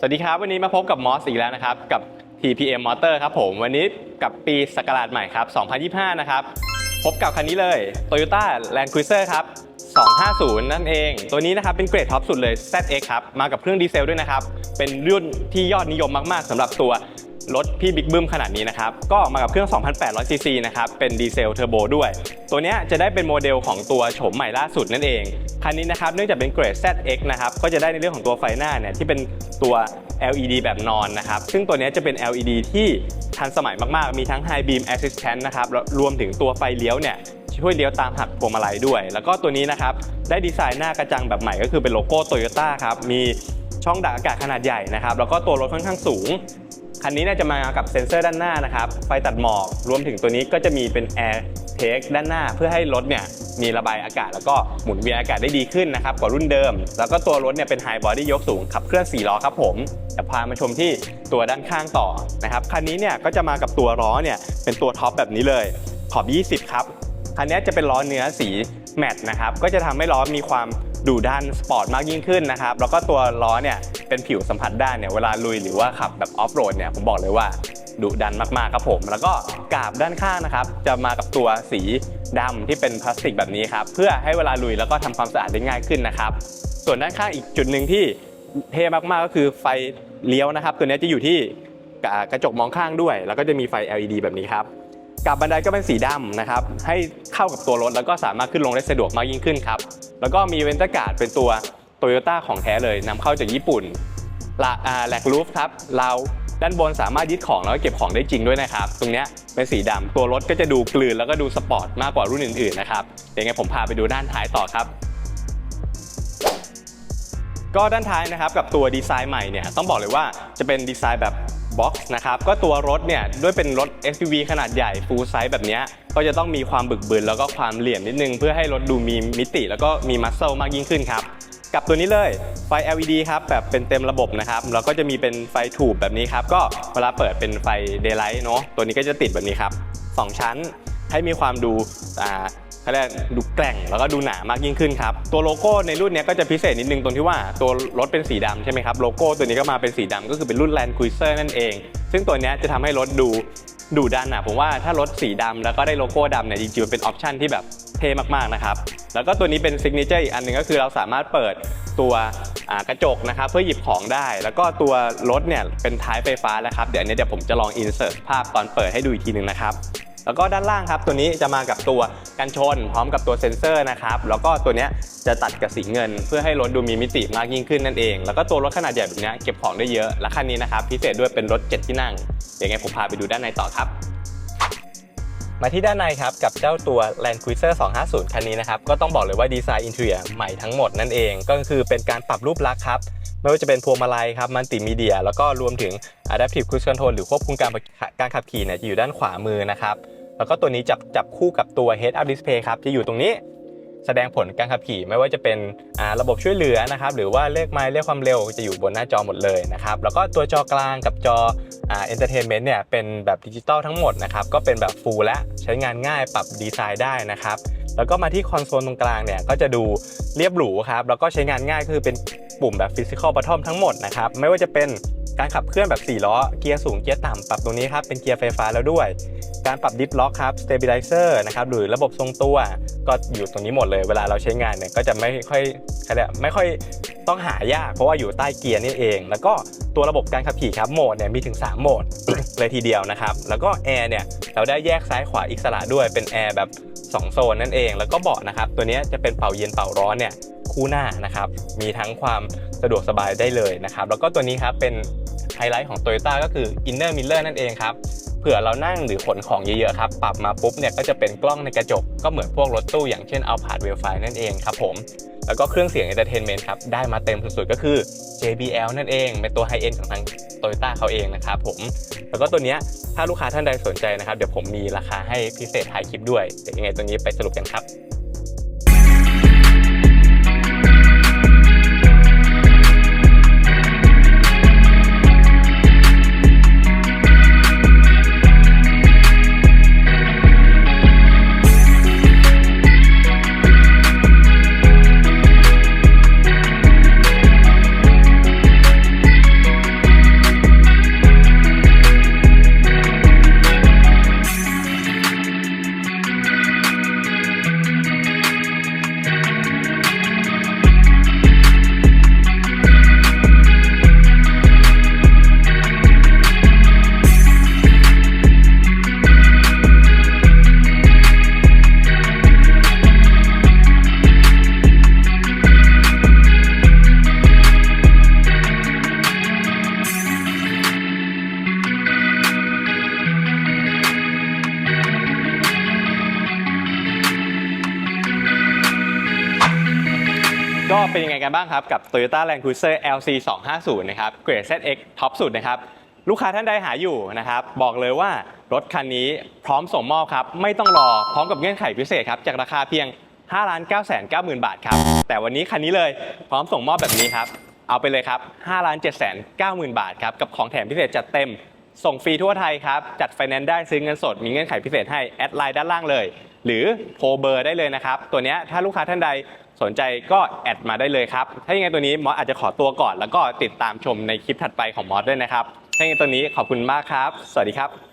สวัสดีครับ วันนี้มาพบกับมอสอีกแล้วนะครับ กับ TPM Motor ครับผม วันนี้กับปีสกราชใหม่ครับ 2025 นะครับ พบกับคันนี้เลย Toyota Land Cruiser ครับ 250 นั่นเอง ตัวนี้นะครับเป็นเกรดท็อปสุดเลย ZX ครับ มากับเครื่องดีเซลด้วยนะครับ เป็นรุ่นที่ยอดนิยมมาก ๆสำหรับตัว รถพี่บิ๊กบึ้มขนาดนี้นะครับ ก็มากับเครื่อง 2,800ซีซีนะครับ เป็นดีเซลเทอร์โบด้วย ตัวเนี้ยจะได้เป็นโมเดลของตัวโฉมใหม่ล่าสุดนั่นเอง คันนี้นะครับ เนื่องจากเป็นเกรด ZX นะครับ ก็จะได้ในเรื่องของตัวไฟหน้าเนี่ยที่เป็นตัว LED แบบนอนนะครับ ซึ่งตัวเนี้ยจะเป็น LED ที่ทันสมัยมากๆ มีทั้ง High Beam Assistant นะครับ รวมถึงตัวไฟเลี้ยวเนี่ยช่วยเลี้ยวตามหักพวงมาลัยด้วย แล้วก็ตัวนี้นะครับ ได้ดีไซน์หน้ากระจังแบบใหม่ก็คือเป็นโลโก้โตโยต้าครับ มีช่องดักอากาศขนาดใหญ่นะครับ แล้วก็ตัวรถค่อนข้างสูง คันนี้น่ยจะมากับเซ็นเซอร์ด้านหน้านะครับ ไฟตัดหมอก รวมถึงตัวนี้ก็จะมีเป็นแอร์เทคด้านหน้าเพื่อให้รถเนี่ยมีระบายอากาศแล้วก็หมุนเวียนอากาศได้ดีขึ้นนะครับกว่ารุ่นเดิม แล้วก็ตัวรถเนี่ยเป็นไฮบอดี้ยกสูงขับเคลื่อน4ล้อครับผมจะพามาชมที่ตัวด้านข้างต่อนะครับคันนี้เนี่ยก็จะมากับตัวล้อเนี่ยเป็นตัวท็อปแบบนี้เลยขอบ 20 ครับคันนี้จะเป็นล้อเนื้อสีแมตต์นะครับก็จะทำให้ล้อมีความ ดุดันสปอร์ตมากยิ่งขึ้นนะครับ แล้วก็ตัวล้อเนี่ยเป็นผิวสัมผัสด้านเนี่ยเวลาลุยหรือว่าขับแบบออฟโรดเนี่ยผมบอกเลยว่าดุดันมากๆครับผม แล้วก็กาบด้านข้างนะครับ จะมากับตัวสีดำที่เป็นพลาสติกแบบนี้ครับ เพื่อให้เวลาลุยแล้วก็ทำความสะอาดได้ง่ายขึ้นนะครับ ส่วนด้านข้างอีกจุดหนึ่งที่เท่มากๆก็คือไฟเลี้ยวนะครับ ตัวนี้จะอยู่ที่กระจกมองข้างด้วย แล้วก็จะมีไฟ LED แบบนี้ครับ กับบันไดก็เป็นสีดำนะครับ ให้เข้ากับตัวรถแล้วก็สามารถขึ้นลงได้สะดวกมากยิ่งขึ้นครับ แล้วก็มีเวนตการ์ดเป็นตัวโตโยต้าของแท้เลยนำเข้าจากญี่ปุ่นละแหลกรูฟครับเราด้านบนสามารถยึดของแล้วก็เก็บของได้จริงด้วยนะครับ ตรงนี้เป็นสีดำตัวรถก็จะดูกลืนแล้วก็ดูสปอร์ตมากกว่ารุ่นอื่นๆนะครับเดี๋ยวไงผมพาไปดูด้านท้ายต่อครับ ก็ด้านท้ายนะครับกับตัวดีไซน์ใหม่เนี่ยต้องบอกเลยว่าจะเป็นดีไซน์แบบ บ็อกซ์นะครับ ก็ตัวรถเนี่ยด้วยเป็นรถ SUV ขนาดใหญ่ full size แบบนี้ก็จะต้องมีความบึกบึนแล้วก็ความเหลี่ยมนิดนึง เพื่อให้รถดูมีมิติ แล้วก็มีมัสเซลมากยิ่งขึ้นครับกับตัวนี้เลยไฟ LED ครับแบบเป็นเต็มระบบนะครับแล้วก็จะมีเป็นไฟถูบแบบนี้ครับก็เวลาเปิดเป็นไฟ daylight เนาะตัวนี้ก็จะติดแบบนี้ครับสองชั้นให้มีความดู เขาเรียกดูแกร่งแล้วก็ดูหนามากยิ่งขึ้นครับ ตัวโลโก้ในรุ่นนี้ก็จะพิเศษนิดนึงตรงที่ว่าตัวรถเป็นสีดำใช่ไหมครับ โลโก้ตัวนี้ก็มาเป็นสีดำก็คือเป็นรุ่น Land Cruiser นั่นเอง ซึ่งตัวนี้จะทำให้รถดูดูดันอะผมว่าถ้ารถสีดำแล้วก็ได้โลโก้ดำเนี่ยจริงๆมันเป็นออปชันที่แบบเท่มากๆนะครับ แล้วก็ตัวนี้เป็นซิกเนเจอร์อีกอันหนึ่งก็คือเราสามารถเปิดตัวกระจกนะครับเพื่อหยิบของได้ แล้วก็ตัวรถเนี่ยเป็นท้ายไฟฟ้าแล้วครับ เดี๋ยวอันนี้เดี๋ยวผมจะลองอินเสิร์ตภาพตอนเปิดให้ดูอีกทีหนึ่งนะครับ แล้วก็ด้านล่างครับ ตัวนี้จะมากับตัวกันชน พร้อมกับตัวเซ็นเซอร์นะครับแล้วก็ตัวนี้จะตัดกับสีเงิน เพื่อให้รถดูมีมิติมากยิ่งขึ้นนั่นเอง แล้วก็ตัวรถขนาดใหญ่แบบนี้เก็บของได้เยอะและคันนี้นะครับพิเศษด้วยเป็นรถ 7 ที่นั่งเดี๋ยวไงผมพาไปดูด้านในต่อครับ มาที่ด้านในครับกับเจ้าตัว Land Cruiser 250 คันนี้นะครับก็ต้องบอกเลยว่าดีไซน์อินเทอร์ใหม่ทั้งหมดนั่นเองก็คือเป็นการปรับรูปลักษณ์ครับไม่ว่าจะเป็นพวงมาลัยครับมัลติมีเดีย แล้วก็รวมถึง Adaptive Cruise Control หรือควบคุมการการขับขี่เนี่ยจะอยู่ด้านขวามือนะครับแล้วก็ตัวนี้จับจับคู่กับตัว Head Up Display ครับจะอยู่ตรงนี้ แสดงผลการขับขี่ไม่ว่าจะเป็นระบบช่วยเหลือนะครับหรือว่าเลขไมล์เลขความเร็วจะอยู่บนหน้าจอหมดเลยนะครับแล้วก็ตัวจอกลางกับจอเอ่า Entertainment เนี่ยเป็นแบบดิจิตอลทั้งหมดนะครับก็เป็นแบบฟูลและใช้งานง่ายปรับดีไซน์ได้นะครับแล้วก็มาที่คอนโซลตรงกลางเนี่ยก็จะดูเรียบหรูครับแล้วก็ใช้งานง่ายคือเป็นปุ่มแบบ Physical Bottom ทั้งหมดนะครับไม่ว่าจะเป็น การขับเคลื่อนแบบ 4 ล้อ เกียร์สูง เกียร์ต่ำ ปรับตรงนี้ครับ เป็นเกียร์ไฟฟ้าแล้วด้วย การปรับดิฟล็อกครับ stabilizer นะครับ หรือระบบทรงตัว ก็อยู่ตรงนี้หมดเลย เวลาเราใช้งานเนี่ย ก็จะไม่ค่อยเขาเรียกไม่ค่อยต้องหายาก เพราะว่าอยู่ใต้เกียร์นี่เอง แล้วก็ตัวระบบการขับขี่ครับโหมดเนี่ยมีถึง 3 โหมดเลยทีเดียวนะครับ แล้วก็แอร์เนี่ยเราได้แยกซ้ายขวาอิสระด้วย เป็นแอร์แบบ2โซนนั่นเอง แล้วก็เบาะนะครับ ตัวนี้จะเป็นเป่าเย็นเป่าร้อนเนี่ยคู่หน้านะครับ มีทั้งความสะดวกสบายได้เลยนะครับ แล้วก็ตัวนี้ครับเป็น ไฮไลท์ของ Toyota ก็คือ Inner Miller นั่นเองครับเผื่อเรานั่งหรือขนของเยอะๆครับปรับมาปุ๊บเนี่ยก็จะเป็นกล้องในกระจก ก็เหมือนพวกรถตู้อย่างเช่นเอาผาดเวลไฟนั่นเองครับผมแล้วก็เครื่องเสียง Entertainment ครับได้มาเต็มสุดๆก็คือ JBL นั่นเอง เป็นตัวไฮเอ็นของทาง Toyota เขาเองนะครับผมแล้วก็ตัวเนี้ยถ้าลูกค้าท่านใดสนใจนะครับ เดี๋ยวผมมีราคาให้พิเศษท้ายคลิปด้วยเดี๋ยวยังไงตัวนี้ไปสรุปกันครับ ก็เป็นยังไงกันบ้างครับ กับ Toyota Land Cruiser LC 250นะครับเกรด ZX ท็อปสุดนะครับ ลูกค้าท่านใดหาอยู่นะครับ บอกเลยว่ารถคันนี้พร้อมส่งมอบครับ ไม่ต้องรอพร้อมกับเงื่อนไขพิเศษครับ จากราคาเพียง 5 9 9 0 0 0 0บาทครับ แต่วันนี้คันนี้เลยพร้อมส่งมอบแบบนี้ครับ เอาไปเลยครับ 5 7 9 0 0 0 0 บาทครับ กับของแถมพิเศษจัดเต็ม ส่งฟรีทั่วไทยครับ จัดไฟแนนซ์ได้ซื้อเงินสด มีเงื่อนไขพิเศษให้ แอดไลน์ด้านล่างเลย หรือโทรเบอร์ได้เลยนะครับ ตัวนี้ถ้าลูกค้าท่านใดสนใจก็แอดมาได้เลยครับ ถ้าอย่างไงตัวนี้มอสอาจจะขอตัวก่อน แล้วก็ติดตามชมในคลิปถัดไปของมอสด้วยนะครับถ้าอย่างไงตัวนี้ขอบคุณมากครับ สวัสดีครับ